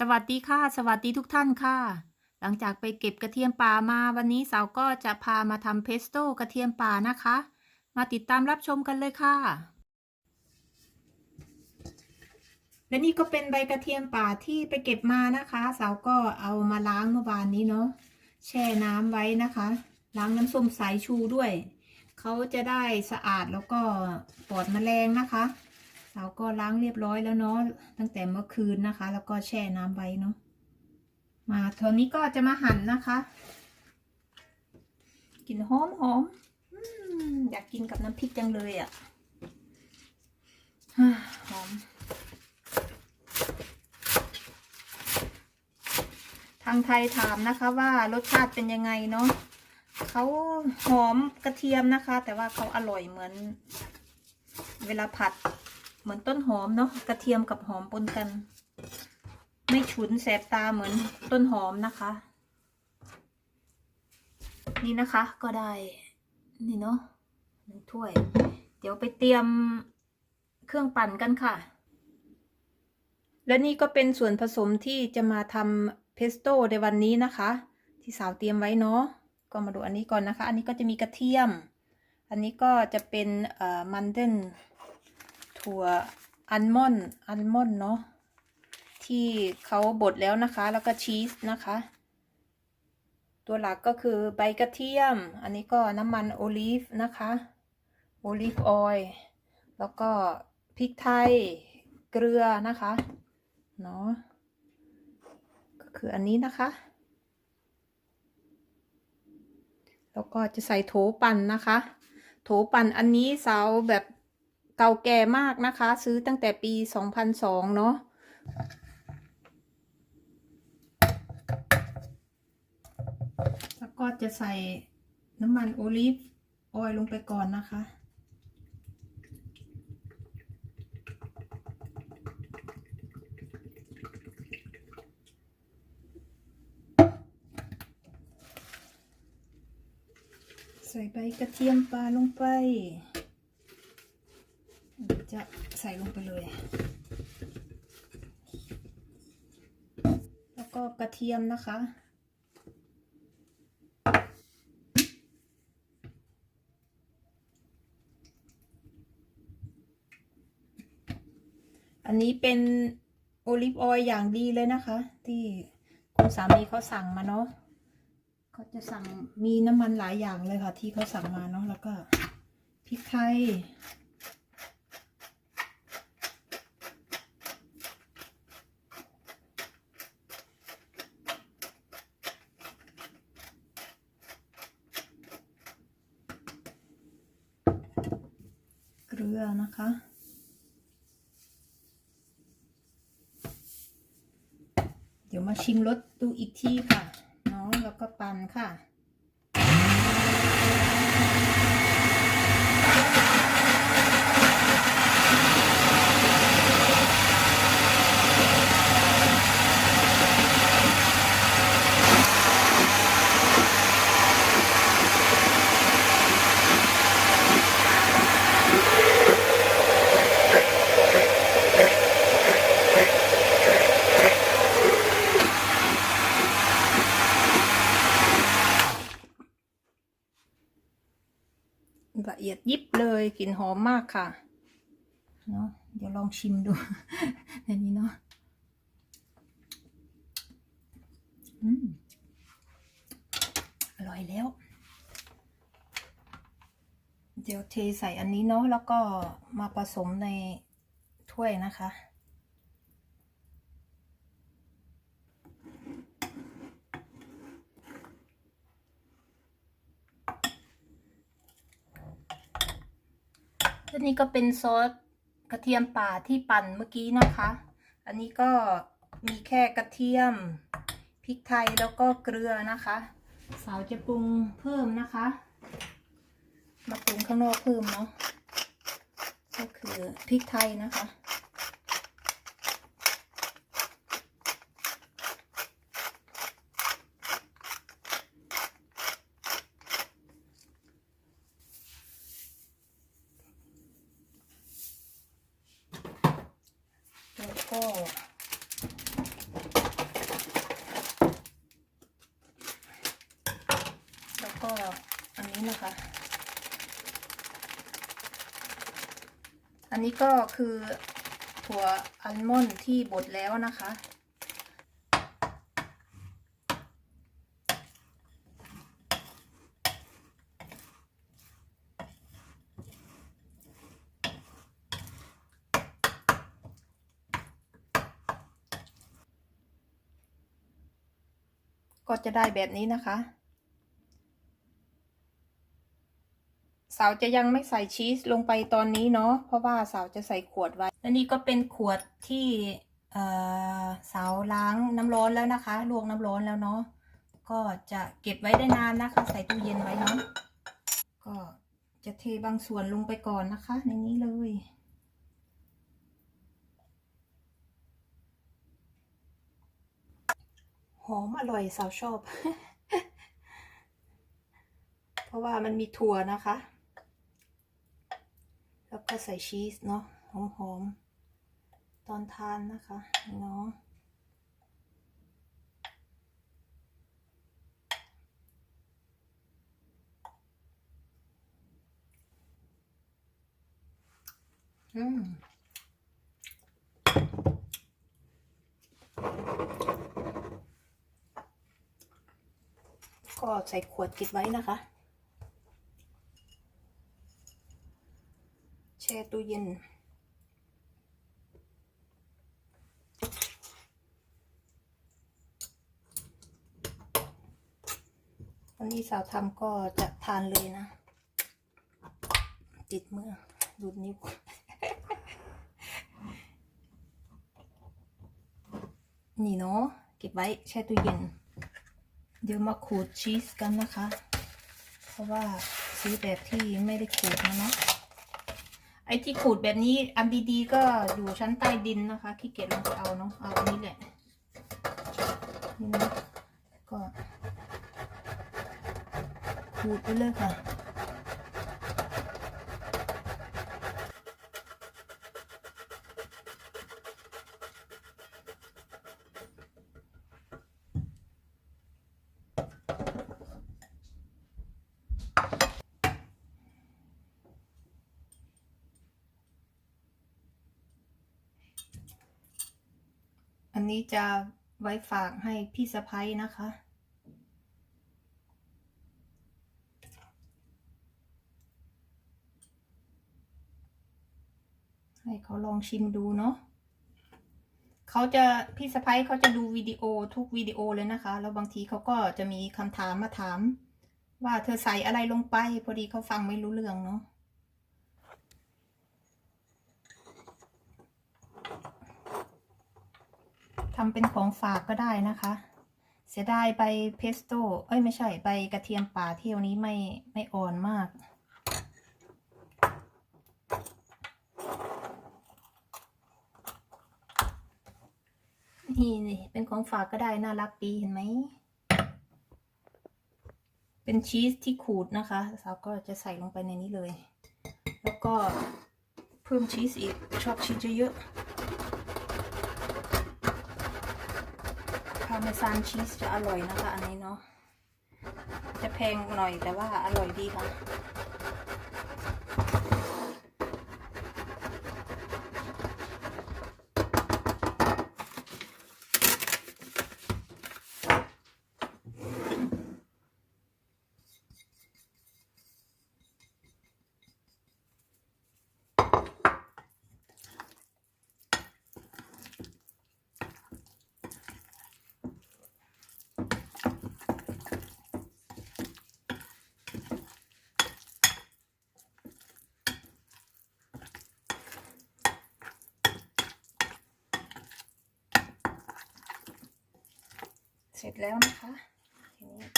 สวัสดีค่ะ สวัสดีทุกท่านค่ะ หลังจากไปเก็บกระเทียมป่ามาวันนี้สาวก็จะพามาทำเพสโต้กระเทียมป่านะคะ มาติดตามรับชมกันเลยค่ะ และนี่ก็เป็นใบกระเทียมป่าที่ไปเก็บมานะคะสาวก็เอามาล้างเมื่อวานนี้เนาะแช่น้ำไว้นะคะ ล้างน้ำส้มสายชูด้วย เขาจะได้สะอาดแล้วก็ปลอดแมลงนะคะ สาก็ล้างเรียบร้อยแล้วเนาะตั้งแต่เมื่อคืนนะคะ แล้วก็แช่น้ำไว้เนาะมาตอนนี้ก็จะมาหั่นนะคะกลิ่นหอมหอมอยากกินกับน้ำพริกจังเลยอะ่ะหอมทางไทยถามนะคะว่ารสชาติเป็นยังไงเนาะเขาหอมกระเทียมนะคะ แต่ว่าเขาอร่อยเหมือน เวลาผัด เหมือนต้นหอมเนาะกระเทียมกับหอมปนกัน ไม่ฉุนแสบตาเหมือนต้นหอมนะคะ นี่นะคะก็ได้ นี่เนาะหนึ่งถ้วย เดี๋ยวไปเตรียมเครื่องปั่นกันค่ะ และนี่ก็เป็นส่วนผสมที่จะมาทำเพสโต้ในวันนี้นะคะ ที่สาวเตรียมไว้เนาะก็มาดูอันนี้ก่อนนะคะ อันนี้ก็จะมีกระเทียม อันนี้ก็จะเป็นมันเดน ถั่วอัลมอนด์อัลมอนด์เนาะที่เขาบดแล้วนะคะ แล้วก็ชีสนะคะ ตัวหลักก็คือใบกระเทียม อันนี้ก็น้ำมันโอลีฟนะคะโอลีฟออยล์แล้วก็พริกไทยเกลือนะคะเนาะก็คืออันนี้นะคะ แล้วก็จะใส่โถปั่นนะคะ โถปั่นอันนี้สาวแบบ เก่าแก่มากนะคะ ซื้อตั้งแต่ปี2002เนาะแล้วก็จะใส่น้ำมันโอลิฟออยล์ลงไปก่อนนะคะ ใส่ใบกระเทียมปลาลงไป จะใส่ลงไปเลย แล้วก็กระเทียมนะคะ อันนี้เป็นโอลิฟออยล์อย่างดีเลยนะคะ ที่คุณสามีเขาสั่งมาเนาะเขาจะสั่งมีน้ำมันหลายอย่างเลยค่ะ ที่เขาสั่งมาเนาะแล้วก็พริกไทย ลือนะคะ เดี๋ยวมาชิมรสดูอีกทีค่ะ เนาะแล้วก็ปั่นค่ะ ละเอียดยิบ เลยกลิ่นหอมมากค่ะ เนาะเดี๋ยวลองชิมดูอันนี้เนาะอืมอร่อยแล้ว เดี๋ยวเทใส่อันนี้เนาะแล้วก็มาผสมในถ้วยนะคะันนี้ก็เป็นซอสกระเทียมป่าที่ปั่นเมื่อกี้นะคะ อันนี้ก็มีแค่กระเทียมพริกไทยแล้วก็เกลือนะคะ สาวจะปรุงเพิ่มนะคะ มาปรุงข้างนอกเพิ่มเนาะก็คือพริกไทยนะคะ แล้วก็ ค่ะ อันนี้ก็คือถั่วอัลมอนด์ที่บดแล้วนะคะ ก็จะได้แบบนี้นะคะ สาวจะยังไม่ใส่ชีสลงไปตอนนี้เนาะเพราะว่าสาวจะใส่ขวดไว้และนี่ก็เป็นขวดที่เอ่อสาวล้างน้ำร้อนแล้วนะคะลวกน้ำร้อนแล้วเนาะก็จะเก็บไว้ได้นานนะคะ ใส่ตู้เย็นไว้เนาะก็จะเทบางส่วนลงไปก่อนนะคะ ในนี้เลยหอมอร่อยสาวชอบ เพราะว่ามันมีถั่วนะคะ แล้วก็ใส่ชีสเนาะหอมๆ ตอนทานนะคะเนาะอืมก็ใส่ขวดเก็บไว้นะคะ แช่ตู้เย็น วันนี้สาวทำก็จะทานเลยนะ ติดมือดูดนิ้วนี่เนาะเก็บไว้แช่ตู้เย็น เดี๋ยวมาขูดชีสกันนะคะ เพราะว่าซื้อแบบที่ไม่ได้ขูดนะเนาะ ไอ้ที่ขูดแบบนี้อันดีๆก็อยู่ชั้นใต้ดินนะคะขี้เกียจลงไปเอาเนาะเอาอันนี้แหละนี่นะก็ขูดไปเลยค่ะ อันนี้จะไว้ฝากให้พี่สะพ้ยนะคะ ให้เขาลองชิมดูเนาะเขาจะพี่สะพ้ยเขาจะดูวิดีโอทุกวิดีโอเลยนะคะ แล้วบางทีเขาก็จะมีคำถามมาถาม ว่าเธอใส่อะไรลงไป พอดีเขาฟังไม่รู้เรื่องเนาะ ทำเป็นของฝากก็ได้นะคะ เสียดายใบเพสโต้เอ้ยไม่ใช่ใบกระเทียมป่าเที่ยวนี้ไม่ไม่อ่อนมากนี่นี่เป็นของฝากก็ได้น่ารักดีเห็นไหม เป็นชีสที่ขูดนะคะสาวก็จะใส่ลงไปในนี้เลย แล้วก็เพิ่มชีสอีกชอบชีสเยอะๆ พาเมซานชีสจะอร่อยนะคะ อันนี้เนาะ จะแพงหน่อยแต่ว่าอร่อยดีค่ะ ร็จแล้วนะคะทีนี้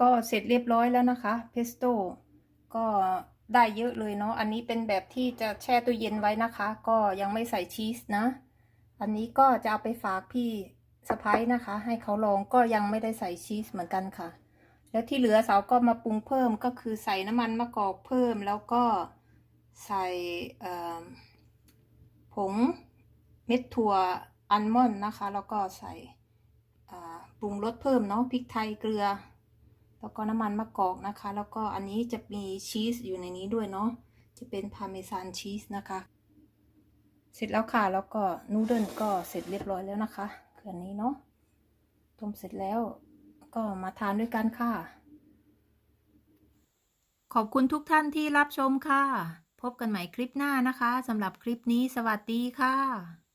ก็เสร็จเรียบร้อยแล้วนะคะเพสโต้ก็ได้เยอะเลยเนาะอันนี้เป็นแบบที่จะแช่ตู้เย็นไว้นะคะ ก็ยังไม่ใส่ชีสนะ อันนี้ก็จะเอาไปฝากพี่สะพ้ายนะคะ ให้เขาลองก็ยังไม่ได้ใส่ชีสเหมือนกันค่ะ แล้วที่เหลือเสาก็มาปรุงเพิ่มก็คือใส่น้ำมันมะกอกเพิ่มแล้วก็ ใส่ผงเม็ดถั่วอัลมอนด์นะคะ แล้วก็ใส่ปรุงรสเพิ่มเนาะพริกไทยเกลือ แล้วก็น้ำมันมะกอกนะคะ แล้วก็อันนี้จะมีชีสอยู่ในนี้ด้วยเนาะจะเป็นพาเมซานชีสนะคะ เสร็จแล้วค่ะ แล้วก็นูเดิลก็เสร็จเรียบร้อยแล้วนะคะคืออันนี้เนาะต้มเสร็จแล้วก็มาทานด้วยกันค่ะ ขอบคุณทุกท่านที่รับชมค่ะ พบกันใหม่คลิปหน้านะคะสำหรับคลิปนี้สวัสดีค่ะ